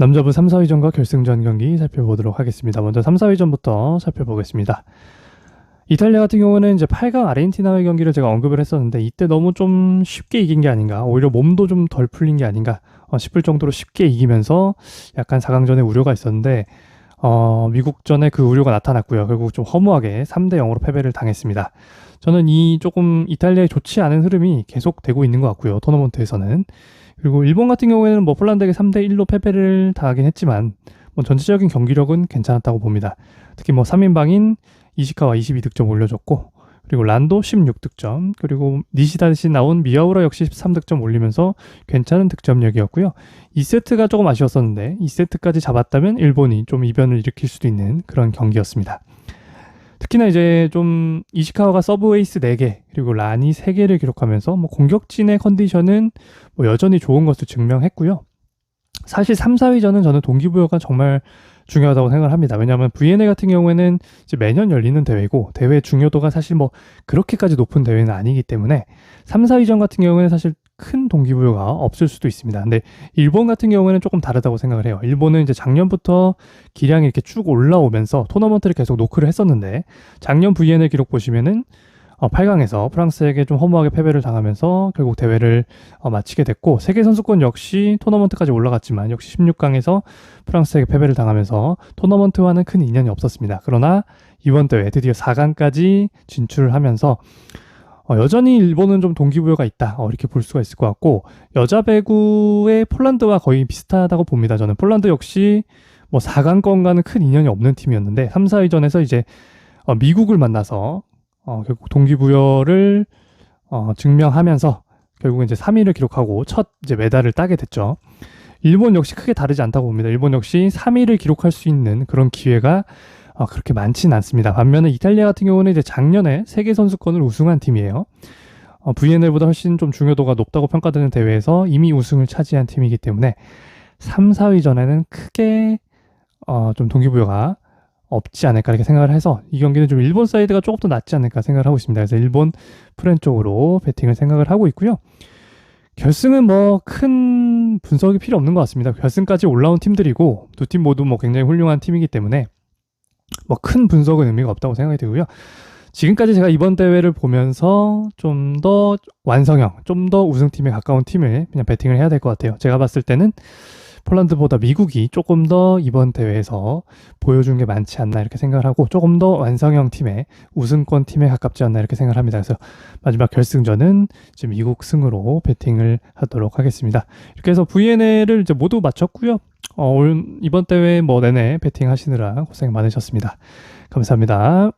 남자부 3, 4위전과 결승전 경기 살펴보도록 하겠습니다. 먼저 3, 4위전부터 살펴보겠습니다. 이탈리아 같은 경우는 이제 8강 아르헨티나의 경기를 제가 언급을 했었는데 이때 너무 좀 쉽게 이긴 게 아닌가 오히려 몸도 좀 덜 풀린 게 아닌가 어, 싶을 정도로 쉽게 이기면서 약간 4강전에 우려가 있었는데 어, 미국전에 그 우려가 나타났고요. 결국 좀 허무하게 3대 0으로 패배를 당했습니다. 저는 이 조금 이탈리아의 좋지 않은 흐름이 계속 되고 있는 것 같고요. 토너먼트에서는. 그리고 일본 같은 경우에는 뭐 폴란드에게 3대 1로 패배를 당하긴 했지만 뭐 전체적인 경기력은 괜찮았다고 봅니다. 특히 뭐 3인방인 이시카와 22득점 올려줬고 그리고 란도 16득점 그리고 니시다 대신 나온 미야우라 역시 13득점 올리면서 괜찮은 득점력이었고요. 2세트가 조금 아쉬웠었는데 2세트까지 잡았다면 일본이 좀 이변을 일으킬 수도 있는 그런 경기였습니다. 특히나 이제 좀 이시카와가 서브 에이스 4개 그리고 란이 3개를 기록하면서 뭐 공격진의 컨디션은 뭐 여전히 좋은 것을 증명했고요. 사실 3, 4위전은 저는 동기부여가 정말 중요하다고 생각을 합니다. 왜냐하면 VNL 같은 경우에는 매년 열리는 대회고 대회 중요도가 사실 뭐 그렇게까지 높은 대회는 아니기 때문에 3, 4위전 같은 경우에는 사실 큰 동기부여가 없을 수도 있습니다. 근데 일본 같은 경우에는 조금 다르다고 생각을 해요. 일본은 이제 작년부터 기량이 이렇게 쭉 올라오면서 토너먼트를 계속 노크를 했었는데 작년 VNL 기록 보시면은 어, 8강에서 프랑스에게 좀 허무하게 패배를 당하면서 결국 대회를 어, 마치게 됐고 세계 선수권 역시 토너먼트까지 올라갔지만 역시 16강에서 프랑스에게 패배를 당하면서 토너먼트와는 큰 인연이 없었습니다. 그러나 이번 대회 드디어 4강까지 진출을 하면서 어, 여전히 일본은 좀 동기부여가 있다 어, 이렇게 볼 수가 있을 것 같고 여자 배구의 폴란드와 거의 비슷하다고 봅니다. 저는 폴란드 역시 뭐 4강권과는 큰 인연이 없는 팀이었는데 3, 4위전에서 이제 어, 미국을 만나서 어, 결국 동기부여를 어, 증명하면서 결국은 이제 3위를 기록하고 첫 이제 메달을 따게 됐죠. 일본 역시 크게 다르지 않다고 봅니다. 일본 역시 3위를 기록할 수 있는 그런 기회가 어, 그렇게 많지는 않습니다. 반면에 이탈리아 같은 경우는 이제 작년에 세계 선수권을 우승한 팀이에요. 어, VNL보다 훨씬 좀 중요도가 높다고 평가되는 대회에서 이미 우승을 차지한 팀이기 때문에 3, 4위 전에는 크게 어, 좀 동기부여가 없지 않을까 이렇게 생각을 해서 이 경기는 좀 일본 사이드가 조금 더 낫지 않을까 생각을 하고 있습니다. 그래서 일본 프렌 쪽으로 배팅을 생각을 하고 있고요. 결승은 뭐 큰 분석이 필요 없는 것 같습니다. 결승까지 올라온 팀들이고 두 팀 모두 뭐 굉장히 훌륭한 팀이기 때문에 뭐 큰 분석은 의미가 없다고 생각이 되고요. 지금까지 제가 이번 대회를 보면서 좀 더 완성형, 좀 더 우승팀에 가까운 팀을 그냥 배팅을 해야 될 것 같아요. 제가 봤을 때는 폴란드보다 미국이 조금 더 이번 대회에서 보여준 게 많지 않나 이렇게 생각을 하고 조금 더 완성형 팀의 우승권 팀에 가깝지 않나 이렇게 생각을 합니다. 그래서 마지막 결승전은 이제 미국 승으로 배팅을 하도록 하겠습니다. 이렇게 해서 VNL을 이제 모두 마쳤고요. 어, 올 이번 대회 뭐 내내 배팅 하시느라 고생 많으셨습니다. 감사합니다.